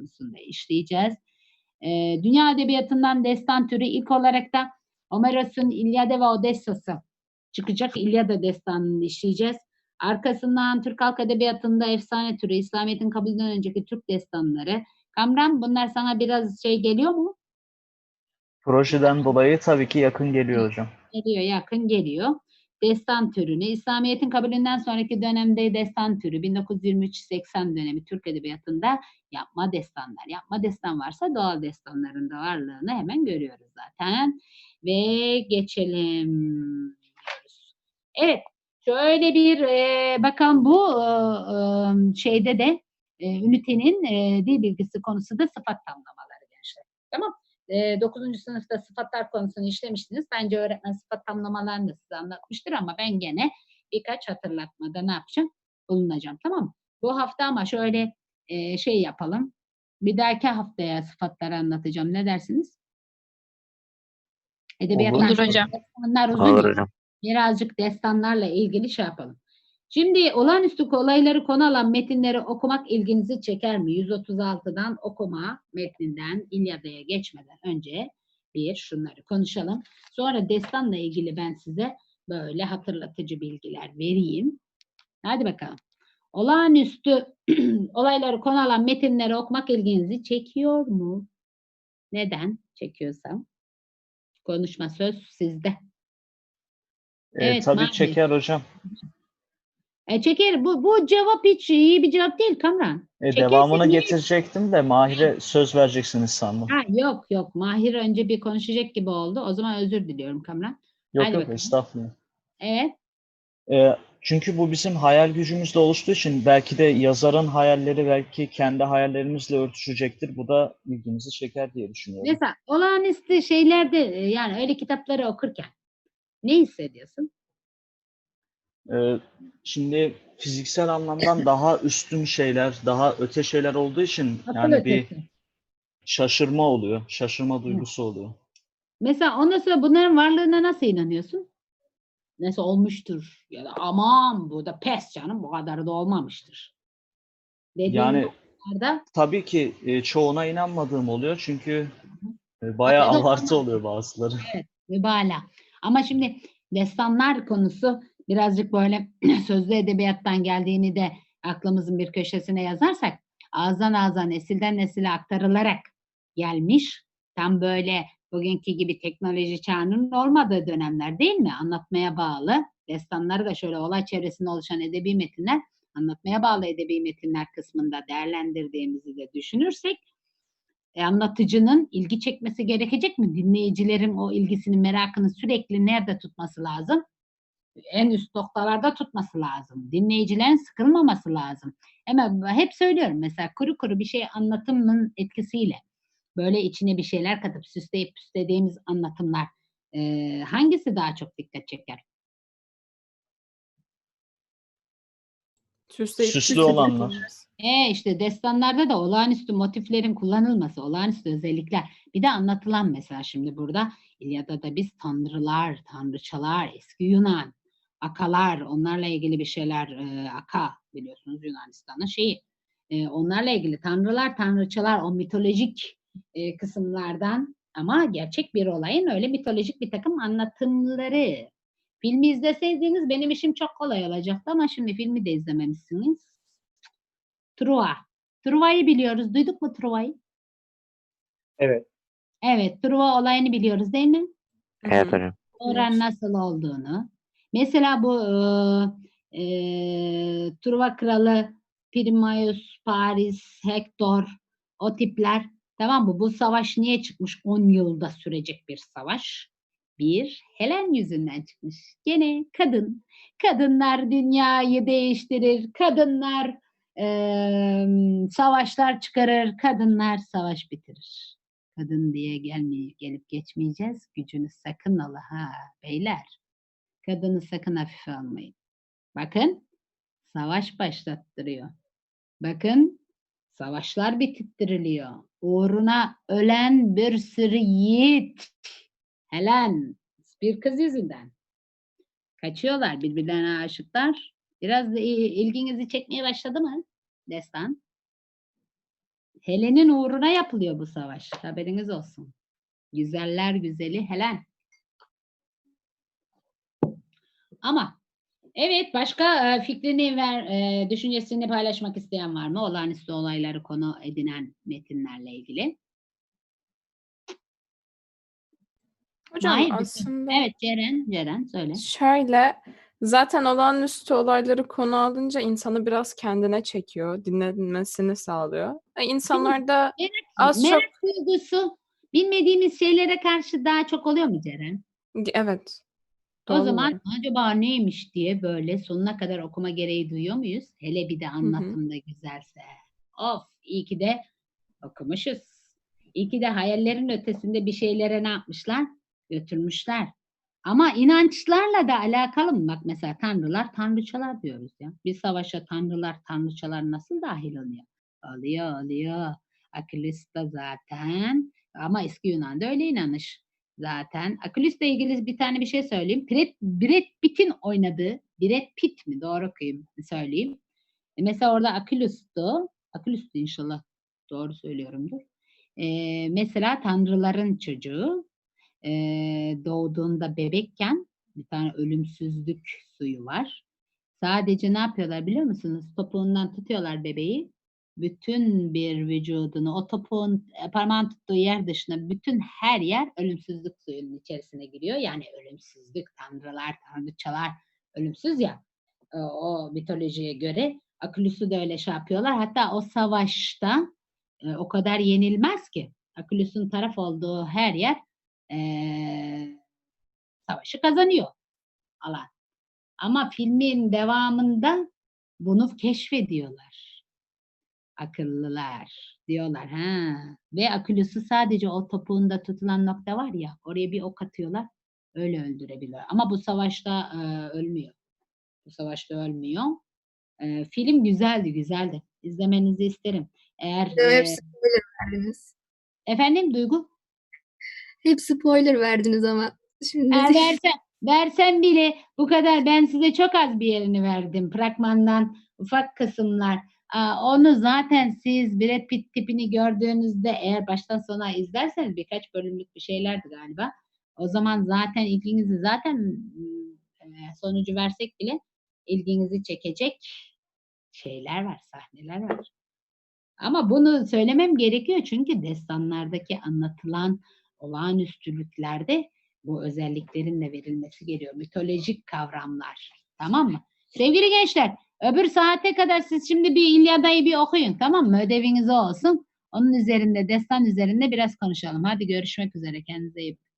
konusunda işleyeceğiz. Ee, dünya edebiyatından destan türü ilk olarak da Homeros'un İlyada ve Odessa'sı çıkacak. İlyada destanını işleyeceğiz. Arkasından Türk Halk Edebiyatı'nda efsane türü, İslamiyet'in kabulünden önceki Türk destanları. Kamran bunlar sana biraz şey geliyor mu? Projeden dolayı tabii ki yakın geliyor hocam. Geliyor, yakın geliyor. Destan türünü, İslamiyet'in kabulünden sonraki dönemde destan türü, 1923-80 dönemi Türk Edebiyatı'nda yapma destanlar. Yapma destan varsa doğal destanların da varlığını hemen görüyoruz zaten. Ve geçelim. Evet, şöyle bir e, bakalım bu e, e, şeyde de e, ünitenin e, dil bilgisi konusu da sıfat. Tamam. E, 9. sınıfta sıfatlar konusunu işlemiştiniz. Bence öğretmen sıfat tamlamalarını da size anlatmıştır ama ben gene birkaç hatırlatmada ne yapacağım? Bulunacağım. Tamam mı? Bu hafta ama şöyle e, şey yapalım. Bir dahaki haftaya sıfatları anlatacağım. Ne dersiniz? Edebiyatlar, Olur hocam. destanlar uzun Olur hocam. Birazcık destanlarla ilgili şey yapalım. Şimdi olağanüstü olayları konu alan metinleri okumak ilginizi çeker mi? 136'dan okuma metninden İlyada'ya geçmeden önce bir şunları konuşalım. Sonra destanla ilgili ben size böyle hatırlatıcı bilgiler vereyim. Hadi bakalım. Olağanüstü olayları konu alan metinleri okumak ilginizi çekiyor mu? Neden çekiyorsam? Konuşma söz sizde. Ee, Evet, tabii Mahir. çeker hocam. E çeker. Bu, bu cevap hiç iyi bir cevap değil Kamran. E, Çekerse devamını getirecektim de Mahir'e söz vereceksiniz sandım. Ha, yok yok. Mahir önce bir konuşacak gibi oldu. O zaman özür diliyorum Kamran. Yok hadi yok bakalım. estağfurullah. Evet. E, çünkü bu bizim hayal gücümüzle oluştuğu için belki de yazarın hayalleri belki kendi hayallerimizle örtüşecektir. Bu da ilgimizi çeker diye düşünüyorum. Mesela olağanüstü şeylerde e, yani öyle kitapları okurken ne hissediyorsun? Ee, şimdi fiziksel anlamdan daha üstün şeyler, daha öte şeyler olduğu için Akıl yani bir ötesi. şaşırma oluyor. Şaşırma duygusu oluyor. Mesela ondan sonra bunların varlığına nasıl inanıyorsun? Nasıl olmuştur? Ya da aman bu da pes canım bu kadar da olmamıştır. Dediğin Yani noktalarda tabii ki e, çoğuna inanmadığım oluyor çünkü e, bayağı Evet, abartı oluyor bazıları. mübalağa. Ama şimdi destanlar konusu birazcık böyle sözlü edebiyattan geldiğini de aklımızın bir köşesine yazarsak ağızdan ağza nesilden nesile aktarılarak gelmiş. Tam böyle bugünkü gibi teknoloji çağının olmadığı dönemler değil mi? Anlatmaya bağlı. Destanları da şöyle olay çevresinde oluşan edebi metinler anlatmaya bağlı edebi metinler kısmında değerlendirdiğimizi de düşünürsek e, anlatıcının ilgi çekmesi gerekecek mi? Dinleyicilerin o ilgisini, merakını sürekli nerede tutması lazım? En üst noktalarda tutması lazım. Dinleyicilerin sıkılmaması lazım. Hemen hep söylüyorum mesela kuru kuru bir şey anlatımın etkisiyle böyle içine bir şeyler katıp süsleyip püslediğimiz anlatımlar e, hangisi daha çok dikkat çeker? Süsleyip Süslü olanlar. E işte destanlarda da olağanüstü motiflerin kullanılması, olağanüstü özellikler. Bir de anlatılan mesela şimdi burada İlyada'da biz tanrılar, tanrıçalar, eski Yunan, akalar, onlarla ilgili bir şeyler, e, aka biliyorsunuz Yunanistan'ın şeyi. E, onlarla ilgili tanrılar, tanrıçalar, o mitolojik e, kısımlardan ama gerçek bir olayın öyle mitolojik bir takım anlatımları. Filmi izleseydiniz benim işim çok kolay olacaktı ama şimdi filmi de izlememişsiniz. Truva. Truva'yı biliyoruz. Duyduk mu Truva'yı? Evet. Evet, Truva olayını biliyoruz değil mi? Evet hocam. Oran Evet. nasıl olduğunu. Mesela bu e, e, Truva kralı Primaeus, Paris, Hector o tipler tamam mı? Bu savaş niye çıkmış? 10 yılda sürecek bir savaş. Bir, Helen yüzünden çıkmış. Gene kadın. Kadınlar dünyayı değiştirir. Kadınlar e, savaşlar çıkarır. Kadınlar savaş bitirir. Kadın diye gelmeye, gelip geçmeyeceğiz. Gücünü sakın ala ha beyler. Kadını sakın hafife almayın. Bakın savaş başlattırıyor. Bakın savaşlar bitirttiriliyor. Uğruna ölen bir sürü yiğit. Helen bir kız yüzünden. Kaçıyorlar birbirlerine aşıklar. Biraz da ilginizi çekmeye başladı mı destan? Helen'in uğruna yapılıyor bu savaş. Haberiniz olsun. Güzeller güzeli Helen. Ama evet başka e, fikrini ver, e, düşüncesini paylaşmak isteyen var mı? Olağanüstü olayları konu edinen metinlerle ilgili. Hocam Hayır, bütün- aslında Evet Ceren, Ceren söyle. şöyle zaten olağanüstü olayları konu alınca insanı biraz kendine çekiyor, dinlenmesini sağlıyor. E, insanlar da az çok Merak duygusu bilmediğimiz şeylere karşı daha çok oluyor mu Ceren? evet. O doğal zaman acaba neymiş diye böyle sonuna kadar okuma gereği duyuyor muyuz? Hele bir de anlatımda güzelse. Of iyi ki de okumuşuz. İyi ki de hayallerin ötesinde bir şeylere ne yapmışlar? Götürmüşler. Ama inançlarla da alakalı mı? Bak mesela tanrılar, tanrıçalar diyoruz ya. Bir savaşa tanrılar, tanrıçalar nasıl dahil oluyor? Oluyor, oluyor. Akıllıs da zaten ama eski Yunan'da öyle inanış zaten. Akülüs'le ilgili bir tane bir şey söyleyeyim. Brad, Brad Pitt'in oynadığı, Brad Pitt mi? Doğru okuyayım, söyleyeyim. E, mesela orada Akülüs'tü. Akülüs'tü inşallah. Doğru söylüyorumdur. E, mesela tanrıların çocuğu e, doğduğunda bebekken bir tane ölümsüzlük suyu var. Sadece ne yapıyorlar biliyor musunuz? Topuğundan tutuyorlar bebeği. Bütün bir vücudunu, o topuğun e, parmağın tuttuğu yer dışında bütün her yer ölümsüzlük suyunun içerisine giriyor. Yani ölümsüzlük, tanrılar, tanrıçalar ölümsüz ya. E, O mitolojiye göre Akülüs'ü de öyle şey yapıyorlar. Hatta o savaşta e, o kadar yenilmez ki. Akülüs'ün taraf olduğu her yer savaşı kazanıyor alan. Ama filmin devamında bunu keşfediyorlar. Akıllılar diyorlar. Ha. Ve Akülüs'ü sadece o topuğunda tutulan nokta var ya oraya bir ok atıyorlar. Öyle öldürebiliyor. Ama bu savaşta e, ölmüyor. Bu savaşta ölmüyor. E, film güzeldi, güzeldi. İzlemenizi isterim. Eğer e, Hep spoiler verdiniz. efendim Duygu Hep spoiler verdiniz ama. Şimdi Ha, versem, versem bile bu kadar ben size çok az bir yerini verdim. Fragmandan ufak kısımlar. Onu zaten siz Brad Pitt tipini gördüğünüzde eğer baştan sona izlerseniz birkaç bölümlük bir şeylerdi galiba. O zaman zaten ilginizi zaten e, sonucu versek bile ilginizi çekecek şeyler var, sahneler var. Ama bunu söylemem gerekiyor çünkü destanlardaki anlatılan olağanüstülüklerde bu özelliklerin de verilmesi gerekiyor. Mitolojik kavramlar. Tamam mı? Sevgili gençler, öbür saate kadar siz şimdi bir İlyada'yı bir okuyun. Tamam mı? Ödeviniz olsun. Onun üzerinde, destan üzerinde biraz konuşalım. Hadi görüşmek üzere. Kendinize iyi bakın.